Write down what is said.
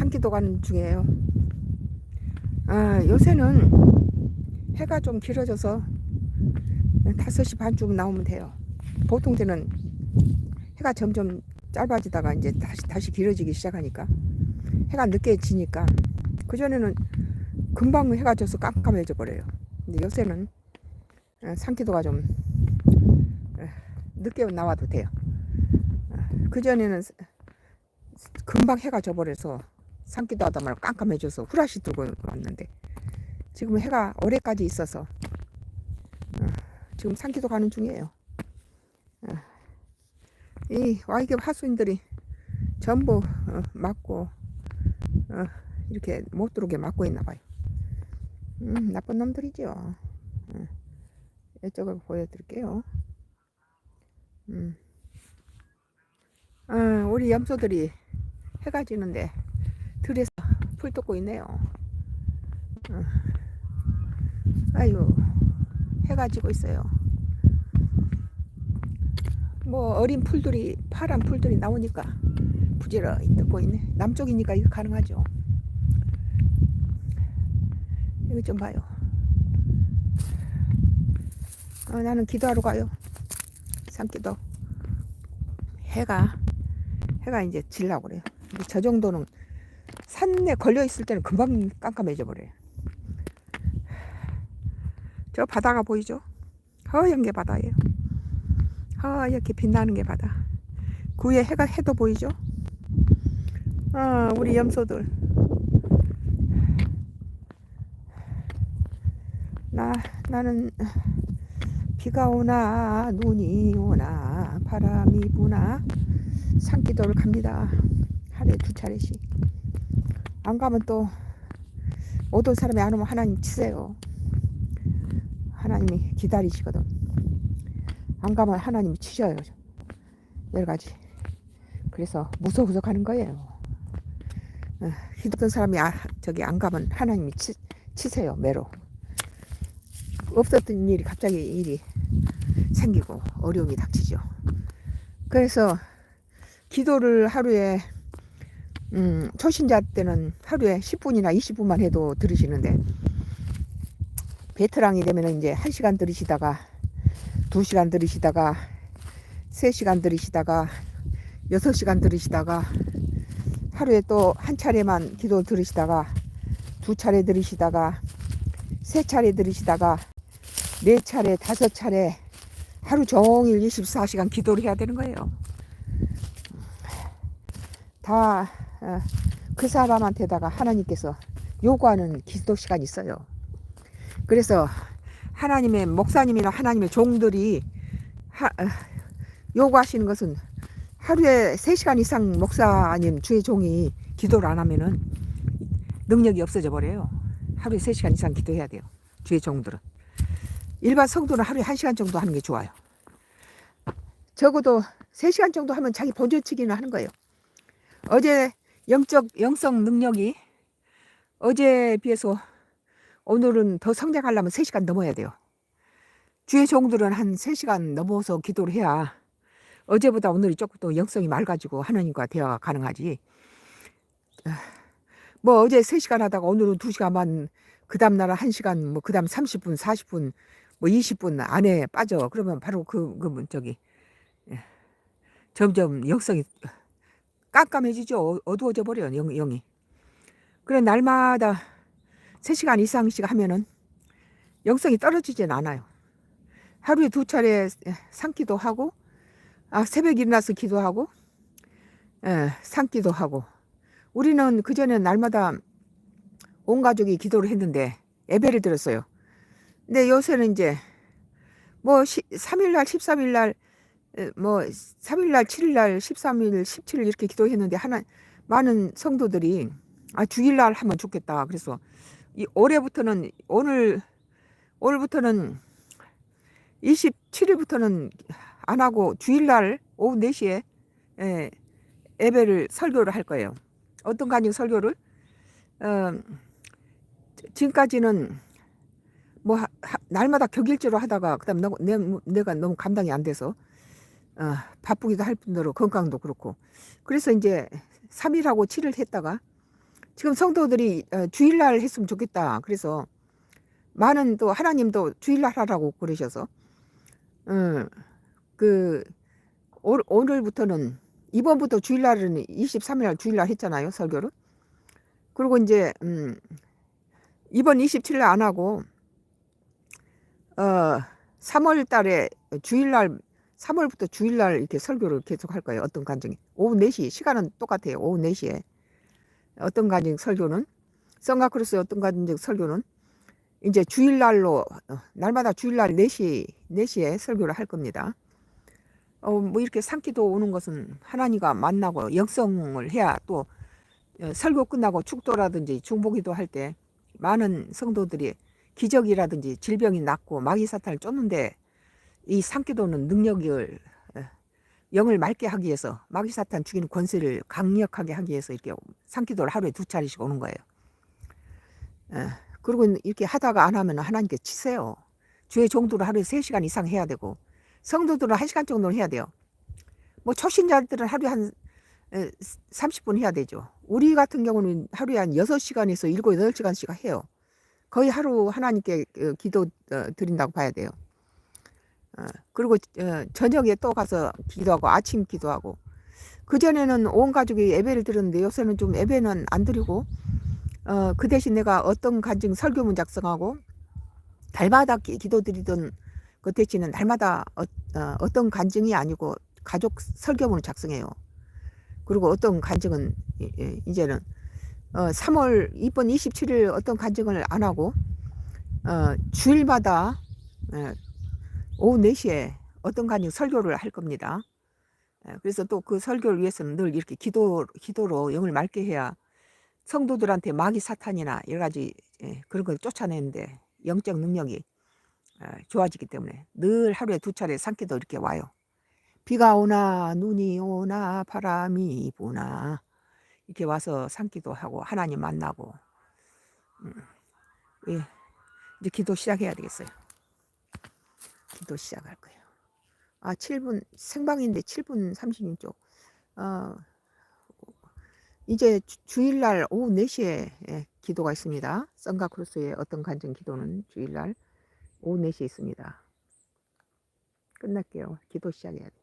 산기도 가는 중이에요. 아, 요새는 해가 좀 길어져서 5시 반쯤 나오면 돼요. 보통 때는 해가 점점 짧아지다가 이제 다시 다시 길어지기 시작하니까 해가 늦게 지니까 그 전에는 금방 해가 져서 깜깜해져 버려요. 근데 요새는 어, 산기도가 좀 어, 늦게 나와도 돼요. 그 전에는 금방 해가 져버려서 산기도 하다 말고 깜깜해져서 후라시 들고 왔는데 지금 해가 올해까지 있어서 어, 지금 산기도 가는 중이에요. 어, 이 와이겹 하수인들이 전부 어, 막고 어, 이렇게 못 들어오게 막고 있나 봐요. 음, 나쁜 놈들이죠. 어, 이쪽을 보여드릴게요. 음. 아, 우리 염소들이 해가 지는데 들에서 풀 뜯고 있네요. 어. 아유, 해가 지고 있어요. 뭐 어린 풀들이 파란 풀들이 나오니까 부지런히 뜯고 있네. 남쪽이니까 이거 가능하죠. 이거 좀 봐요. 어, 나는 기도하러 가요. 산기도. 해가 해가 이제 질라고 그래요. 저 정도는 산에 걸려 있을 때는 금방 깜깜해져 버려요. 저 바다가 보이죠? 허연 게 바다예요. 하얗게 빛나는 게 바다. 그 위에 해가 해도 보이죠? 아, 우리 염소들. 나 나는 비가 오나 눈이 오나 바람이 부나 산기도를 갑니다. 하루에 두 차례씩. 안 가면 또 어떤 사람이 안 오면 하나님 치세요. 하나님이 기다리시거든. 안 가면 하나님이 치셔요. 여러 가지. 그래서 무서워서 가는 거예요. 어, 힘든 사람이 아, 저기 안 가면 하나님이 치, 치세요. 매로. 없었던 일이 갑자기 일이 생기고 어려움이 닥치죠. 그래서 기도를 하루에 음, 초신자 때는 하루에 10분이나 20분만 해도 들으시는데 베테랑이 되면 이제 1시간 들으시다가 2시간 들으시다가 3시간 들으시다가 6시간 들으시다가 하루에 또 한 차례만 기도 들으시다가 두 차례 들으시다가 세 차례 들으시다가 네 차례 다섯 차례 하루 종일 24시간 기도를 해야 되는 거예요. 다 그 사람한테다가 하나님께서 요구하는 기도 시간이 있어요. 그래서 하나님의 목사님이나 하나님의 종들이 하, 어, 요구하시는 것은 하루에 3시간 이상 목사님 주의 종이 기도를 안 하면은 능력이 없어져 버려요. 하루에 3시간 이상 기도해야 돼요. 주의 종들은. 일반 성도는 하루에 1시간 정도 하는 게 좋아요. 적어도 3시간 정도 하면 자기 본전치기는 하는 거예요. 어제 영적 영성 능력이 어제에 비해서 오늘은 더 성장하려면 3시간 넘어야 돼요. 주의 종들은 한 3시간 넘어서 기도를 해야 어제보다 오늘이 조금 더 영성이 맑아지고 하나님과 대화가 가능하지. 뭐 어제 3시간 하다가 오늘은 2시간만 그 다음 날은 1시간 뭐 그 다음 30분 40분 뭐 20분 안에 빠져. 그러면 바로 그, 그 저기 예. 점점 영성이 깜깜해지죠. 어- 어두워져 버려요. 영, 영이. 그래 날마다 3시간 이상씩 하면은 영성이 떨어지진 않아요. 하루에 두 차례 산기도 하고 아 새벽 일어나서 기도하고 예, 산기도 하고 우리는 그전에 날마다 온 가족이 기도를 했는데 예배를 드렸어요. 근데 요새는 이제 뭐 3일 날, 13일 날, 에, 뭐 3일 날, 7일 날, 13일, 17일 이렇게 기도했는데 하나 많은 성도들이 아 주일 날 하면 좋겠다. 그래서 이 올해부터는 오늘 오늘부터는 27일부터는 안 하고 주일 날 오후 4시에 예, 예배를 설교를 할 거예요. 어떤 간증 설교를 어, 지금까지는 뭐 하, 하, 날마다 격일제로 하다가 그다음 너, 내, 내가 너무 감당이 안 돼서 어, 바쁘기도 할 뿐더러 건강도 그렇고 그래서 이제 3일하고 7일 했다가 지금 성도들이 어, 주일날 했으면 좋겠다. 그래서 많은 또 하나님도 주일날 하라고 그러셔서 어, 그 오, 오늘부터는 이번부터 주일날은 23일 주일날 했잖아요 설교를 그리고 이제 음, 이번 27일 안 하고 어 3월 달에 주일날 3월부터 주일날 이렇게 설교를 계속 할 거예요. 어떤 간증이. 오후 4시 시간은 똑같아요. 오후 4시에. 어떤 간증 설교는 성가크로스의 어떤 간증 설교는 이제 주일날로 어, 날마다 주일날 4시 4시에 설교를 할 겁니다. 어 뭐 이렇게 산기도 오는 것은 하나님과 만나고 영성을 해야 또 어, 설교 끝나고 축도라든지 중보기도 할 때 많은 성도들이 기적이라든지 질병이 낫고 마귀 사탄을 쫓는데 이 산기도는 능력을 어, 영을 맑게 하기 위해서 마귀 사탄 죽이는 권세를 강력하게 하기 위해서 이렇게 산기도를 하루에 두 차례씩 오는 거예요. 어, 그리고 이렇게 하다가 안 하면 하나님께 치세요. 주의 종도를 하루에 3시간 이상 해야 되고 성도들은 1시간 정도는 해야 돼요. 뭐 초신자들은 하루에 한 30분 해야 되죠. 우리 같은 경우는 하루에 한 6시간에서 7, 8시간씩 해요. 거의 하루 하나님께 어, 기도 어, 드린다고 봐야 돼요. 어, 그리고 저녁에 또 가서 기도하고 아침 기도하고 그 전에는 온 가족이 예배를 드렸는데 요새는 좀 예배는 안 드리고 어, 그 대신 내가 어떤 간증 설교문 작성하고 달마다 기도 드리던 그 대신은 날마다 어, 어, 떤 간증이 아니고 가족 설교문을 작성해요. 그리고 어떤 간증은 이제는 어, 3월 이번 27일 어떤 간증을 안 하고 어, 주일마다 예, 오후 4시에 어떤 간증 설교를 할 겁니다. 예, 그래서 또 그 설교를 위해서는 늘 이렇게 기도, 기도로 영을 맑게 해야 성도들한테 마귀 사탄이나 여러 가지 예, 그런 걸 쫓아내는데 영적 능력이 어, 좋아지기 때문에 늘 하루에 두 차례 산기도 이렇게 와요. 비가 오나 눈이 오나 바람이 부나 이렇게 와서 산기도 하고 하나님 만나고 음, 예, 이제 기도 시작해야 되겠어요. 기도 시작할 거예요. 아 7분 생방인데 7분 36초. 어, 이제 주, 일날 오후 4시에 예, 기도가 있습니다. 썬가 크루스의 어떤 간증 기도는 주일날 오후 4시에 있습니다. 끝날게요. 기도 시작해야 돼.